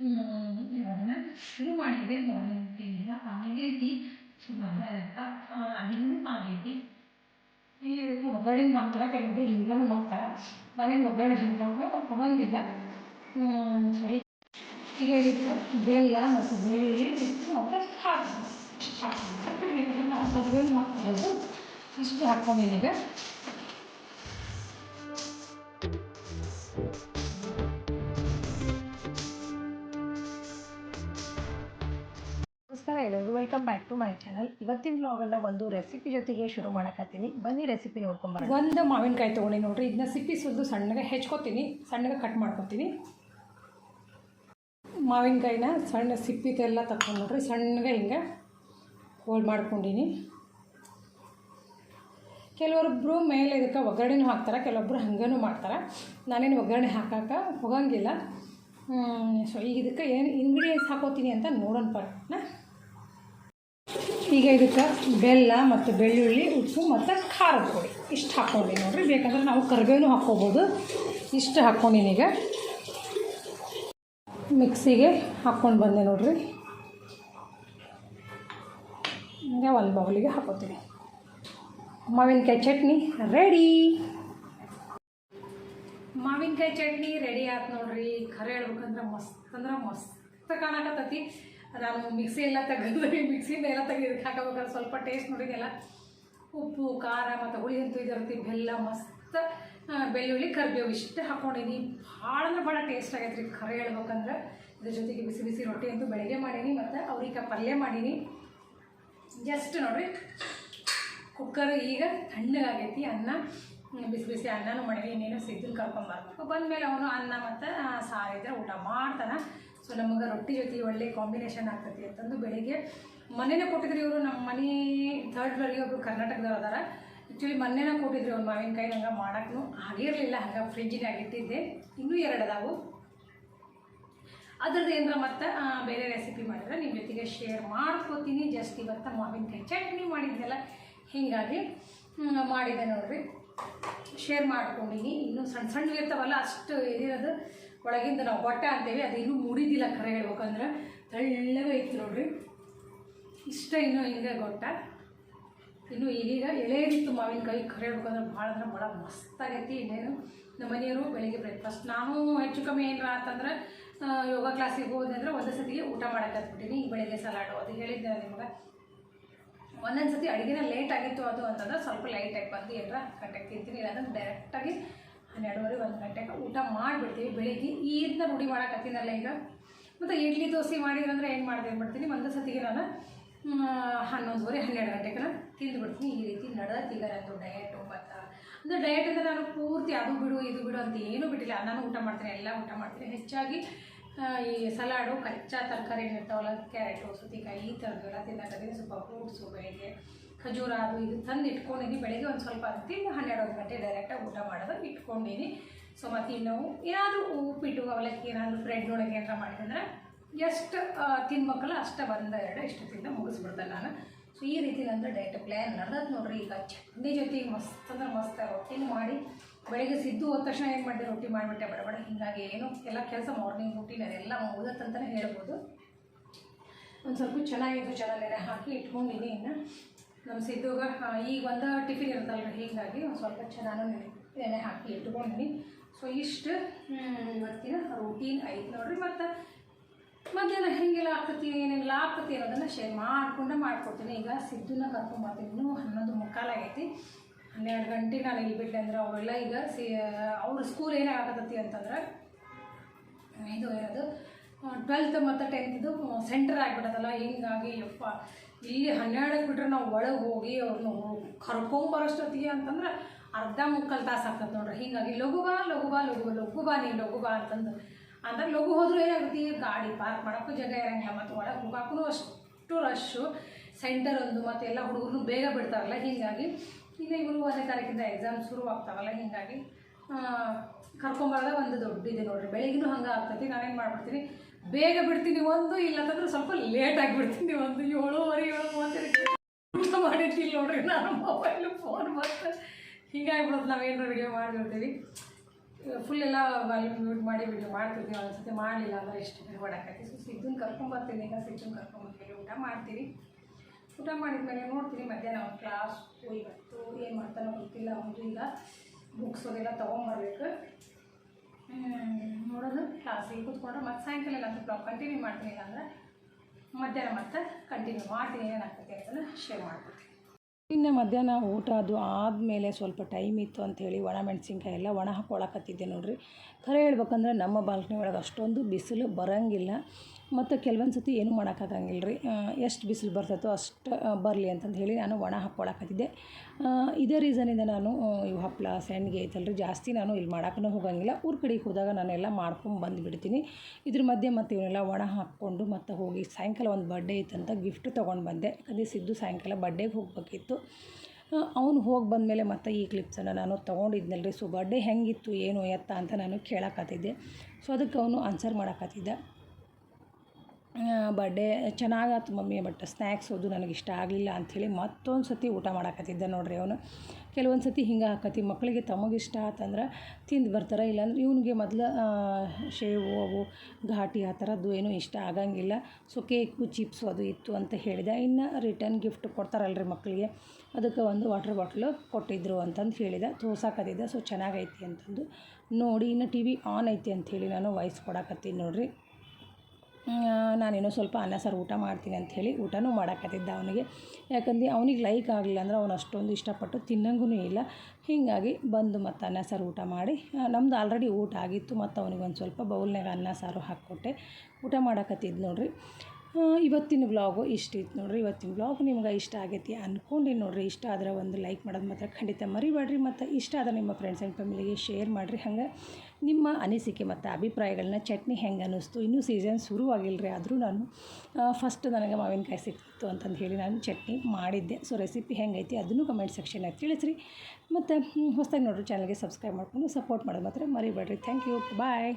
ಹಾಗಾಗಿ ಅದನ್ನು ಶುರು ಮಾಡಿದೆ ಮಾರ್ನಿಂಗಿಂದ ಆಗೈತಿ ರೀತಿ ಆಗೈತಿ ಈ ಒಗ್ಗರಣೆ ಮಾಡ್ತಾರೆ ಕೆಲವರು ಮಾಡ್ತಾರೆ ನಾವೇನು ಒಗ್ಗರಣೆ ತಿಂದಾಗ ಹೋಗಂಗಿಲ್ಲ ಸರಿ. ಈಗ ಬೆಲ್ಲ ಮತ್ತು ಬೆಳ್ಳುಳ್ಳಿ ಮತ್ತು ಹಾಕಿ ಹಾಕಿ ಮಾಡ್ಕೊಳ್ಳೋದು ಇಷ್ಟು ಹಾಕ್ಕೊಂಡಿದ್ದೀನಿ welcome back to my channel. ಇವತ್ತಿನ ವ್ಲಾಗನ್ನ ಒಂದು ರೆಸಿಪಿ ಜೊತೆಗೆ ಶುರು ಮಾಡಕತ್ತೀನಿ. ಬನ್ನಿ ರೆಸಿಪಿ ನೋಡ್ಕೊಂಬರ ಒಂದು ಮಾವಿನಕಾಯಿ ತೊಗೊಂಡಿ ನೋಡ್ರಿ. ಇದನ್ನ ಸಿಪ್ಪಿ ಸುಲಿದು ಸಣ್ಣಗೆ ಹೆಚ್ಕೊತೀನಿ. ಸಣ್ಣಗೆ ಕಟ್ ಮಾಡ್ಕೊತೀನಿ. ಮಾವಿನಕಾಯಿನ ಸಣ್ಣ ಸಿಪ್ಪಿದೆಲ್ಲ ತಗೊಂಡು ನೋಡ್ರಿ. ಸಣ್ಣಗೆ ಹಿಂಗೆ ಹೋಲ್ ಮಾಡ್ಕೊಂಡಿನಿ. ಕೆಲವೊಬ್ಬರು ಮೇಲೆ ಇದಕ್ಕೆ ಒಗ್ಗರಣೆನೂ ಹಾಕ್ತಾರೆ ಕೆಲವೊಬ್ಬರು ಹಂಗೇನು ಮಾಡ್ತಾರೆ. ನಾನೇನು ಒಗ್ಗರಣೆ ಹಾಕಕ್ಕೆ ಹೋಗಂಗಿಲ್ಲ. ಸೊ ಈಗ ಇದಕ್ಕೆ ಏನು ಇಂಗ್ರೀಡಿಯೆಂಟ್ಸ್ ಹಾಕೋತೀನಿ ಅಂತ ನೋಡೋಣ ಪಟ್ನ ಈಗ ಇದಕ್ಕೆ ಬೆಲ್ಲ ಮತ್ತು ಬೆಳ್ಳುಳ್ಳಿ, ಉಪ್ಪು ಮತ್ತು ಖಾರದ ಪುಡಿ. ಇಷ್ಟು ಹಾಕ್ಕೊಂಡು ನೋಡಿರಿ. ಬೇಕಂದ್ರೆ ನಾವು ಕರಿಬೇವು ಹಾಕ್ಕೋಬೋದು. ಇಷ್ಟು ಹಾಕ್ಕೊಂಡಿನಿ ಈಗ ಮಿಕ್ಸಿಗೆ ಹಾಕ್ಕೊಂಡು ಬಂದೆ ನೋಡಿರಿ. ಈಗ ಒಂದು ಬೌಲಿಗೆ ಹಾಕೋತೀನಿ. ಮಾವಿನಕಾಯಿ ಚಟ್ನಿ ರೆಡಿ. ಮಾವಿನಕಾಯಿ ಚಟ್ನಿ ರೆಡಿ ಆಯ್ತು ನೋಡ್ರಿ. ಖರೆ ಹೇಳ್ಬೇಕಂದ್ರೆ ಮಸ್ತ್, ಅಂದ್ರೆ ಮಸ್ತ್ ಕಾಣಕತ್ತೈತಿ. ನಾನು ಮಿಕ್ಸಿ ಎಲ್ಲ ತೆಗೆದು ಮಿಕ್ಸಿಯಿಂದ ಎಲ್ಲ ತೆಗೆದು ಹಾಕಬೇಕಾದ್ರೆ ಸ್ವಲ್ಪ ಟೇಸ್ಟ್ ನೋಡಿದೆಲ್ಲ ಉಪ್ಪು, ಖಾರ ಮತ್ತು ಹುಳಿ ಅಂತೂ ಇದರ್ತಿ ಬೆಲ್ಲ ಮಸ್ತ್ ಬೆಳ್ಳುಳ್ಳಿ, ಕರಿಬೇವು ಇಷ್ಟು ಹಾಕ್ಕೊಂಡಿನಿ ಭಾಳ ಅಂದ್ರೆ ಭಾಳ ಟೇಸ್ಟ್ ಆಗೈತೆ ರೀ ಖರೆ ಹೇಳ್ಬೇಕಂದ್ರೆ. ಇದ್ರ ಜೊತೆಗೆ ಬಿಸಿ ಬಿಸಿ ರೊಟ್ಟಿ ಅಂತೂ ಬೆಳಗ್ಗೆ ಮಾಡೀನಿ ಮತ್ತು ಅವ್ರಿಗೆ ಪಲ್ಯ ಮಾಡೀನಿ. ಜಸ್ಟ್ ನೋಡಿರಿ ಕುಕ್ಕರ್ ಈಗ ತಣ್ಣಗಾಗೈತಿ, ಅನ್ನ ಬಿಸಿ ಬಿಸಿ ಅನ್ನನೂ ಮಾಡೀನಿ, ಇನ್ನೇನು ಸಿದ್ದನ್ನು ಬಂದ ಬಂದಮೇಲೆ ಅವನು ಅನ್ನ ಮತ್ತು ಸಾರು ಇದ್ರೆ ಊಟ ಮಾಡ್ತಾನೆ. ಸೊ ನಮಗೆ ರೊಟ್ಟಿ ಜೊತೆ ಒಳ್ಳೆ ಕಾಂಬಿನೇಷನ್ ಆಗ್ತೈತಿ ಅಂತಂದು ಬೆಳಿಗ್ಗೆ ಮನೆನೇ ಕೊಟ್ಟಿದ್ರು ಇವರು ನಮ್ಮ ಮನೆ ಥರ್ಡ್ ಫ್ಲೋರಿಗೆ ಒಬ್ಬರು ಕರ್ನಾಟಕದವ್ರು ಅದಾರ. ಆ್ಯಕ್ಚುಲಿ ಮೊನ್ನೆನೇ ಕೊಟ್ಟಿದ್ರು ಅವ್ರು ಮಾವಿನಕಾಯಿ ನಂಗೆ ಮಾಡೋಕ್ಕೂ ಆಗಿರಲಿಲ್ಲ ಹಂಗೆ ಫ್ರಿಜ್ಜಿನಾಗ ಇಟ್ಟಿದ್ದೆ. ಇನ್ನೂ ಎರಡು ಅದಾವು. ಅದ್ರದ್ದು ಏನಾರ ಮತ್ತೆ ಬೇರೆ ರೆಸಿಪಿ ಮಾಡಿದ್ರೆ ನಿಮ್ಮ ಜೊತೆಗೆ ಶೇರ್ ಮಾಡ್ಕೋತೀನಿ. ಜಸ್ಟ್ ಇವತ್ತು ಮಾವಿನಕಾಯಿ ಚಟ್ನಿ ಮಾಡಿದ್ದೆಲ್ಲ ಹೀಗಾಗಿ ಮಾಡಿದೆ ನೋಡ್ರಿ. ಶೇರ್ ಮಾಡ್ಕೊಂಡಿನಿ. ಇನ್ನೂ ಸಣ್ಣ ಸಣ್ಣ ಇರ್ತಾವಲ್ಲ, ಅಷ್ಟು ಇದಿರೋದು. ಒಳಗಿಂದ ನಾವು ಹೊಟ್ಟೆ ಅಂತೇವಿ ಅದು ಇನ್ನೂ ಮುಡಿದಿಲ್ಲ ಖರೆ ಹೇಳ್ಬೇಕಂದ್ರೆ ತೆಳ್ಳಗೆ ಐತಿ ನೋಡ್ರಿ. ಇಷ್ಟ ಇನ್ನೂ ಹಿಂಗೆ ಗೊಟ್ಟ ಇನ್ನು ಈಗೀಗ ಎಳೆದಿತ್ತು ಮಾವಿನಕಾಯಿ ಖರೆ ಹೇಳ್ಬೇಕಂದ್ರೆ ಭಾಳ ಅಂದ್ರೆ ಭಾಳ ಮಸ್ತಾಗೈತಿ ಇನ್ನೇನು ನಮ್ಮ ಮನೆಯವರು ಬೆಳಿಗ್ಗೆ ಬ್ರೇಕ್ಫಾಸ್ಟ್ ನಾನು ಹೆಚ್ಚು ಕಮ್ಮಿ ಏನಾರ ಅಂತಂದ್ರೆ ಯೋಗ ಕ್ಲಾಸಿಗೆ ಹೋದೆ ಅಂದ್ರೆ ಒಂದೇ ಸತಿಗೆ ಊಟ ಮಾಡಕ್ಕೆ ಈಗ ಬೆಳಿಗ್ಗೆ ಸಲಾಡು ಅದು ಹೇಳಿದ್ದೆ ನಿಮಗೆ. ಒಂದೊಂದು ಸತಿ ಅಡುಗೆನ ಲೇಟ್ ಆಗಿತ್ತು ಅದು ಅಂತಂದ್ರೆ ಸ್ವಲ್ಪ ಲೈಟಾಗಿ ಬಂದು ಏನರ ಕಟ್ಟಕ್ಕೆ ತಿಂತೀನಿ ಇಲ್ಲಾಂದ್ರೆ ಡೈರೆಕ್ಟಾಗಿ ಹನ್ನೆರಡುವರೆ, ಒಂದು ಗಂಟೆಗೆ ಊಟ ಮಾಡಿಬಿಡ್ತೀವಿ. ಬೆಳಿಗ್ಗೆ ಈದನ್ನ ರೂಢಿ ಮಾಡಕತ್ತೀನಲ್ಲ ಈಗ. ಮತ್ತು ಇಡ್ಲಿ ದೋಸೆ ಮಾಡಿದ್ರಂದ್ರೆ ಏನು ಮಾಡಿದೆ ಬಿಡ್ತೀನಿ ಒಂದು ಸತಿಗೆ ನಾನು ಹನ್ನೊಂದುವರೆ, ಹನ್ನೆರಡು ಗಂಟೆಗೆ ನಾನು ತಿಂದುಬಿಡ್ತೀನಿ. ಈ ರೀತಿ ನಡೆದತ್ತೆ ಈಗ ಡಯಟು ಮತ್ತು ಅಂದರೆ ಡಯಟ್ ಅಂದರೆ ನಾನು ಪೂರ್ತಿ ಅದು ಬಿಡು, ಇದು ಬಿಡು ಅಂತ ಏನೂ ಬಿಟ್ಟಿಲ್ಲ. ನಾನು ಊಟ ಮಾಡ್ತೀನಿ, ಎಲ್ಲ ಊಟ ಮಾಡ್ತೀನಿ. ಹೆಚ್ಚಾಗಿ ಈ ಸಲಾಡು, ಕಚ್ಚಾ ತರಕಾರಿ ಇರ್ತಾವಲ್ಲ, ಕ್ಯಾರೆಟು, ಸೌತೆಕಾಯಿ, ಈ ಥರದ್ದೆಲ್ಲ ತಿನ್ನಕತ್ತೀನಿ ಸ್ವಲ್ಪ ಫ್ರೂಟ್ಸು ಬೆಳಿಗ್ಗೆ ಖಜೂರ ಅದು ಇದು ತಂದು ಇಟ್ಕೊಂಡಿನಿ ಬೆಳಿಗ್ಗೆ ಒಂದು ಸ್ವಲ್ಪ ತಿಂದು ಹನ್ನೆರಡು ಗಂಟೆ ಡೈರೆಕ್ಟಾಗಿ ಊಟ ಮಾಡೋದು ಇಟ್ಕೊಂಡೀನಿ ಸೊ ಮತ್ತು ಇನ್ನೂ ಏನಾದರೂ ಉಪ್ಪಿಟ್ಟು, ಅವಲಕ್ಕಿ ಏನಾದರೂ ಬ್ರೆಡ್ನೊಳಗೆ ಏನಾರ ಮಾಡಿದ್ರೆ ಎಷ್ಟು ತಿನ್ಮಕ್ಳ ಅಷ್ಟು ಬಂದ ಎರಡು ಇಷ್ಟು ತಿಂದು ಮುಗಿಸ್ಬಿಡ್ದೆ ನಾನು ಸೊ ಈ ರೀತಿ ನಂದು ಡಯಟ್ ಪ್ಲ್ಯಾನ್ ನಡೆದದ್ದು ನೋಡ್ರಿ. ಈಗ ಚಟ್ನಿ ಜೊತೆಗೆ ಮಸ್ತ್ ಅಂದ್ರೆ ಮಸ್ತ್ ರೊಟ್ಟಿನ ಮಾಡಿ ಬೆಳಿಗ್ಗೆ ಸಿದ್ದು ಹೋದ ತಕ್ಷಣ ಏನು ಮಾಡಿದೆ? ರೊಟ್ಟಿ ಮಾಡಿಬಿಟ್ಟೆ. ಬಡ ಬಡ. ಹೀಗಾಗಿ ಏನು, ಎಲ್ಲ ಕೆಲಸ ಮಾರ್ನಿಂಗ್ ರೂಟೀನ್ ಅದೆಲ್ಲ ಮುಗಿದತ್ತಂತಲೇ ಹೇಳ್ಬೋದು. ಒಂದು ಸ್ವಲ್ಪ ಚೆನ್ನಾಗಿದ್ದು ಚೆನ್ನಾಗಿ ಹಾಕಿ ಇಟ್ಕೊಂಡಿದ್ದೀನಿ ಇನ್ನು. ನಮ್ಮ ಸಿದ್ದುಗ ಆ, ಈಗ ಒಂದು ಟಿಫಿನ್ ಇರುತ್ತಲ್ಲ ಹೀಗಾಗಿ ಒಂದು ಸ್ವಲ್ಪ ಚೆನ್ನಾಗಿ ಎಣ್ಣೆ ಹಾಕಿ ಇಟ್ಕೊಂಡಿನಿ ಸೊ ಇಷ್ಟು ಇವತ್ತಿನ ರೂಟೀನ್ ಐತೆ ನೋಡ್ರಿ. ಮತ್ತು ಮಧ್ಯಾಹ್ನ ಹೆಂಗೆಲ್ಲ ಆಗ್ತತಿ ಏನೆಲ್ಲ ಆಗ್ತತಿ ಅನ್ನೋದನ್ನು ಶೇರ್ ಮಾಡ್ಕೊಂಡೆ ಮಾಡ್ಕೊಡ್ತೀನಿ. ಈಗ ಸಿದ್ದನ್ನ ಕರ್ಕೊಂಬರ್ತೀನಿ ಇನ್ನೂ ಹನ್ನೊಂದು ಮುಕ್ಕಾಲಾಗೈತಿ ಹನ್ನೆರಡು ಗಂಟೆ ನಾನು ಇಲ್ಲಿ ಬಿಟ್ಟೆ ಅಂದ್ರೆ ಅವರೆಲ್ಲ ಈಗ ಸಿ ಅವ್ರ ಸ್ಕೂಲ್ ಏನೇ ಏನಾಗತ್ತತಿ ಅಂತಂದ್ರೆ ಇದು ಏನದು ಟ್ವೆಲ್ತ್ ಮತ್ತು ಟೆಂತ್ದು ಸೆಂಟರ್ ಆಗಿಬಿಡೋದಲ್ಲ ಹಿಂಗಾಗಿ ಯಪ್ಪ, ಇಲ್ಲಿ ಹನ್ನೆರಡಕ್ಕೆ ಬಿಟ್ರೆ ನಾವು ಒಳಗೆ ಹೋಗಿ ಅವ್ರನ್ನ ಕರ್ಕೊಂಬರೋಷ್ಟೊತ್ತಿಗೆ ಅಂತಂದ್ರೆ ಅರ್ಧ ಮುಕ್ಕಾಲು ತಾಸು ಆಗ್ತದೆ ನೋಡ್ರಿ. ಹೀಗಾಗಿ ಲಘು ಬಾ ಲಘು ಬಾ, ಲಘು ಲಘು ಬಾ ನೀ ಲಘು ಬಾ ಅಂತಂದು. ಅಂದ್ರೆ ಲಘು ಹೋದ್ರೂ ಏನಾಗುತ್ತೆ, ಗಾಡಿ ಪಾರ್ಕ್ ಮಾಡೋಕ್ಕೂ ಜಾಗ ಇರೋಂಗಿಲ್ಲ, ಮತ್ತು ಒಳಗೆ ಹೋಗೋಕ್ಕೂ ಅಷ್ಟು ರಶ್ಶು ಸೆಂಟರ್ ಒಂದು ಮತ್ತು ಎಲ್ಲ ಹುಡುಗರು ಬೇಗ ಬಿಡ್ತಾರಲ್ಲ, ಹೀಗಾಗಿ ಈಗ ಇವರು ಒಂದನೇ ತಾರೀಕಿಂದ ಎಕ್ಸಾಮ್ ಶುರು ಆಗ್ತಾವಲ್ಲ ಹೀಗಾಗಿ ಕರ್ಕೊಂಬರೋದ ಒಂದು ದೊಡ್ಡ ಇದೆ ನೋಡ್ರಿ. ಬೆಳಗಿನೂ ಹಂಗೆ ಆಗ್ತೈತಿ ನಾನೇನು ಮಾಡ್ಬಿಡ್ತೀನಿ ಬೇಗ ಬಿಡ್ತೀನಿ ಒಂದು ಇಲ್ಲ ಅಂತಂದ್ರೆ ಸ್ವಲ್ಪ ಲೇಟ್ ಆಗಿಬಿಡ್ತೀನಿ ಒಂದು. ಏಳುವರೆ ಏಳು ಮೂವತ್ತೆರಡು ಊಟ ಮಾಡಿರ್ತೀನಿ ನೋಡ್ರಿ. ನಾನು ಮೊಬೈಲು ಫೋನ್ ಮತ್ತೆ ಹಿಂಗಾಗ್ಬಿಡೋದು ನಾವೇನು ವಿಡಿಯೋ ಮಾಡಿರ್ತೀವಿ ಫುಲ್ ಎಲ್ಲ ಮ್ಯೂಟ್ ಮಾಡಿ ವಿಡಿಯೋ ಮಾಡ್ತಿರ್ತೀವಿ. ಒಂದ್ಸತಿ ಮಾಡಲಿಲ್ಲ ಅಂದ್ರೆ ಎಷ್ಟು ಹೊಡಕತ್ತಿ ಸೊ ಸಿದ್ದನ್ನು ಕರ್ಕೊಂಬರ್ತೀನಿ. ಈಗ ಸಿದ್ದನ್ನು ಕರ್ಕೊಂಬರ್ತೀನಿ. ಊಟ ಮಾಡ್ತೀವಿ ಊಟ ಮಾಡಿದ್ಮೇಲೆ ನೋಡ್ತೀನಿ ಮಧ್ಯಾಹ್ನ ಅವ್ನು ಕ್ಲಾಸ್ ಇವತ್ತು ಏನು ಮಾಡ್ತಾನೋ ಗೊತ್ತಿಲ್ಲ, ಅವನು ಈಗ ಬುಕ್ಸ್ ಅದೆಲ್ಲ ತೊಗೊಂಬರ್ಬೇಕು ನೋಡೋದು. ಕ್ಲಾಸಿಗೆ ಕೂತ್ಕೊಂಡ್ರೆ ಮತ್ತೆ ಸಾಯಂಕಾಲ ನಾನು ಬ್ಲಾಗ್ ಕಂಟಿನ್ಯೂ ಮಾಡ್ತೀನಿ, ಇಲ್ಲಾಂದ್ರೆ ಮಧ್ಯಾಹ್ನ ಮತ್ತೆ ಕಂಟಿನ್ಯೂ ಮಾಡ್ತೀನಿ ಏನಾಗ್ತೈತೆ ಅಂತಂದ್ರೆ ಶೇರ್ ಮಾಡ್ತೀನಿ ಇನ್ನು ಮಧ್ಯಾಹ್ನ ಊಟ ಅದು ಆದಮೇಲೆ ಸ್ವಲ್ಪ ಟೈಮ್ ಇತ್ತು ಅಂಥೇಳಿ ಒಣ ಮೆಣಸಿನ್ಕಾಯಿ ಎಲ್ಲ ಒಣ ಹಾಕೊಳಕತ್ತಿದ್ದೆ ನೋಡ್ರಿ. ಖರೆ ಹೇಳ್ಬೇಕಂದ್ರೆ ನಮ್ಮ ಬಾಲ್ಕನಿ ಒಳಗೆ ಅಷ್ಟೊಂದು ಬಿಸಿಲು ಬರೋಂಗಿಲ್ಲ. ಮತ್ತು ಕೆಲವೊಂದು ಸತಿ ಏನೂ ಮಾಡೋಕ್ಕಾಗಂಗಿಲ್ಲ ರೀ ಎಷ್ಟು ಬಿಸಿಲು ಬರ್ತೈತೋ ಅಷ್ಟು ಬರಲಿ ಅಂತಂದು ಹೇಳಿ ನಾನು ಒಣ ಹಾಕ್ಕೊಳಕತ್ತಿದ್ದೆ ಇದೇ ರೀಸನಿಂದ ನಾನು ಇವು ಹಪ್ಪಳ, ಸೆಣ್ಗೆ ಐತಲ್ರಿ, ಜಾಸ್ತಿ ನಾನು ಇಲ್ಲಿ ಮಾಡೋಕ್ಕೂ ಹೋಗಂಗಿಲ್ಲ. ಊರ ಕಡೆಗೆ ಹೋದಾಗ ನಾನೆಲ್ಲ ಮಾಡ್ಕೊಂಡು ಬಂದುಬಿಡ್ತೀನಿ. ಇದ್ರ ಮಧ್ಯೆ ಮತ್ತು ಇವನ್ನೆಲ್ಲ ಒಣ ಹಾಕ್ಕೊಂಡು ಮತ್ತು ಹೋಗಿ ಸಾಯಂಕಾಲ ಒಂದು ಬರ್ಡೇ ಇತ್ತಂತ ಗಿಫ್ಟ್ ತೊಗೊಂಡು ಬಂದೆ. ಅದೇ ಸಿದ್ದು ಸಾಯಂಕಾಲ ಬರ್ಡೇಗೆ ಹೋಗ್ಬೇಕಿತ್ತು. ಅವನು ಹೋಗಿ ಬಂದಮೇಲೆ ಮತ್ತೆ ಈ ಕ್ಲಿಪ್ಸನ್ನು ನಾನು ತೊಗೊಂಡಿದ್ನಲ್ರಿ. ಸೊ ಬರ್ಡೇ ಹೆಂಗಿತ್ತು, ಏನು ಎತ್ತ ಅಂತ ನಾನು ಕೇಳಕತ್ತಿದ್ದೆ. ಸೊ ಅದಕ್ಕೆ ಅವನು ಆನ್ಸರ್ ಮಾಡಕತ್ತಿದ್ದ. ಬರ್ಡೇ ಚೆನ್ನಾಗಾಯ್ತು ಮಮ್ಮಿ ಬಟ್ ಸ್ನ್ಯಾಕ್ಸ್ ಅದು ನನಗೆ ಇಷ್ಟ ಆಗಲಿಲ್ಲ ಅಂಥೇಳಿ ಮತ್ತೊಂದು ಸತಿ ಊಟ ಮಾಡಾಕತ್ತಿದ್ದ ನೋಡ್ರಿ ಅವನು. ಕೆಲವೊಂದು ಸತಿ ಹಿಂಗೆ ಹಾಕತ್ತಿ ಮಕ್ಕಳಿಗೆ ತಮಗೆ ಇಷ್ಟ ಆತಂದ್ರೆ ತಿಂದು ಬರ್ತಾರೆ, ಇಲ್ಲಾಂದ್ರೆ ಇವನಿಗೆ ಮೊದಲು ಶೇವು ಅವು ಘಾಟಿ ಆ ಥರದ್ದು ಏನೂ ಇಷ್ಟ ಆಗಂಗಿಲ್ಲ. ಸೊ ಕೇಕು ಚಿಪ್ಸು ಅದು ಇತ್ತು ಅಂತ ಹೇಳಿದೆ. ಇನ್ನು ರಿಟರ್ನ್ ಗಿಫ್ಟ್ ಕೊಡ್ತಾರಲ್ರಿ ಮಕ್ಕಳಿಗೆ ಅದಕ್ಕೆ ಒಂದು ವಾಟರ್ ಬಾಟ್ಲು ಕೊಟ್ಟಿದ್ದರು ಅಂತಂದು ಹೇಳಿದೆ. ತೋರ್ಸಾಕತ್ತಿದ್ದೆ. ಸೊ ಚೆನ್ನಾಗೈತಿ ಅಂತಂದು. ನೋಡಿ, ಇನ್ನು ಟಿ ವಿ ಆನ್ ಐತಿ ಅಂಥೇಳಿ ನಾನು ವಾಯ್ಸ್ ಕೊಡಕತ್ತೀನಿ ನೋಡ್ರಿ. ನಾನೇನೋ ಸ್ವಲ್ಪ ಅನ್ನ, ಸಾರು ಊಟ ಮಾಡ್ತೀನಿ ಅಂಥೇಳಿ ಊಟನೂ ಮಾಡಾಕತ್ತಿದ್ದ ಅವನಿಗೆ. ಯಾಕಂದ್ರೆ ಅವ್ನಿಗೆ ಲೈಕ್ ಆಗಲಿಲ್ಲ ಅಂದ್ರೆ ಅವ್ನು ಅಷ್ಟೊಂದು ಇಷ್ಟಪಟ್ಟು ತಿನ್ನಂಗೂ ಇಲ್ಲ. ಹೀಗಾಗಿ ಬಂದು ಮತ್ತು ಅನ್ನ, ಸಾರು ಊಟ ಮಾಡಿ ನಮ್ದು ಆಲ್ರೆಡಿ ಊಟ ಆಗಿತ್ತು. ಮತ್ತು ಅವನಿಗೆ ಒಂದು ಸ್ವಲ್ಪ ಬೌಲ್ನಾಗ ಅನ್ನ, ಸಾರು ಹಾಕ್ಕೊಟ್ಟೆ. ಊಟ ಮಾಡಾಕತ್ತಿದ್ದು ನೋಡ್ರಿ. ಇವತ್ತಿನ ವ್ಲಾಗು ಇಷ್ಟಿತ್ತು ನೋಡ್ರಿ. ಇವತ್ತಿನ ಬ್ಲಾಗ್ ನಿಮ್ಗೆ ಇಷ್ಟ ಆಗೈತಿ ಅಂದ್ಕೊಂಡು ನೋಡ್ರಿ. ಇಷ್ಟ ಆದ್ರೆ ಒಂದು ಲೈಕ್ ಮಾಡೋದು ಮಾತ್ರ ಖಂಡಿತ ಮರಿಬೇಡ್ರಿ. ಮತ್ತು ಇಷ್ಟ ಆದ್ರೆ ನಿಮ್ಮ ಫ್ರೆಂಡ್ಸ್ ಆ್ಯಂಡ್ ಫ್ಯಾಮಿಲಿಗೆ ಶೇರ್ ಮಾಡಿರಿ. ಹಂಗೆ ನಿಮ್ಮ ಅನಿಸಿಕೆ ಮತ್ತು ಅಭಿಪ್ರಾಯಗಳನ್ನ ಚಟ್ನಿ ಹೆಂಗೆ ಅನ್ನಿಸ್ತು? ಇನ್ನೂ ಸೀಸನ್ ಶುರುವಾಗಿಲ್ಲರಿ ಆದರೂ ನಾನು ಫಸ್ಟ್ ನನಗೆ ಮಾವಿನಕಾಯಿ ಸಿಕ್ತಿತ್ತು ಅಂತಂದು ಹೇಳಿ ನಾನು ಚಟ್ನಿ ಮಾಡಿದ್ದೆ. ಸೊ ರೆಸಿಪಿ ಹೆಂಗೈತಿ ಅದನ್ನು ಕಮೆಂಟ್ ಸೆಕ್ಷನಾಗ ತಿಳಿಸ್ರಿ. ಮತ್ತು ಹೊಸ್ದಾಗಿ ನೋಡ್ರಿ ಚಾನಲ್ಗೆ ಸಬ್ಸ್ಕ್ರೈಬ್ ಮಾಡ್ಕೊಂಡು ಸಪೋರ್ಟ್ ಮಾಡೋದು ಮಾತ್ರ ಮರಿಬೇಡ್ರಿ. Thank you bye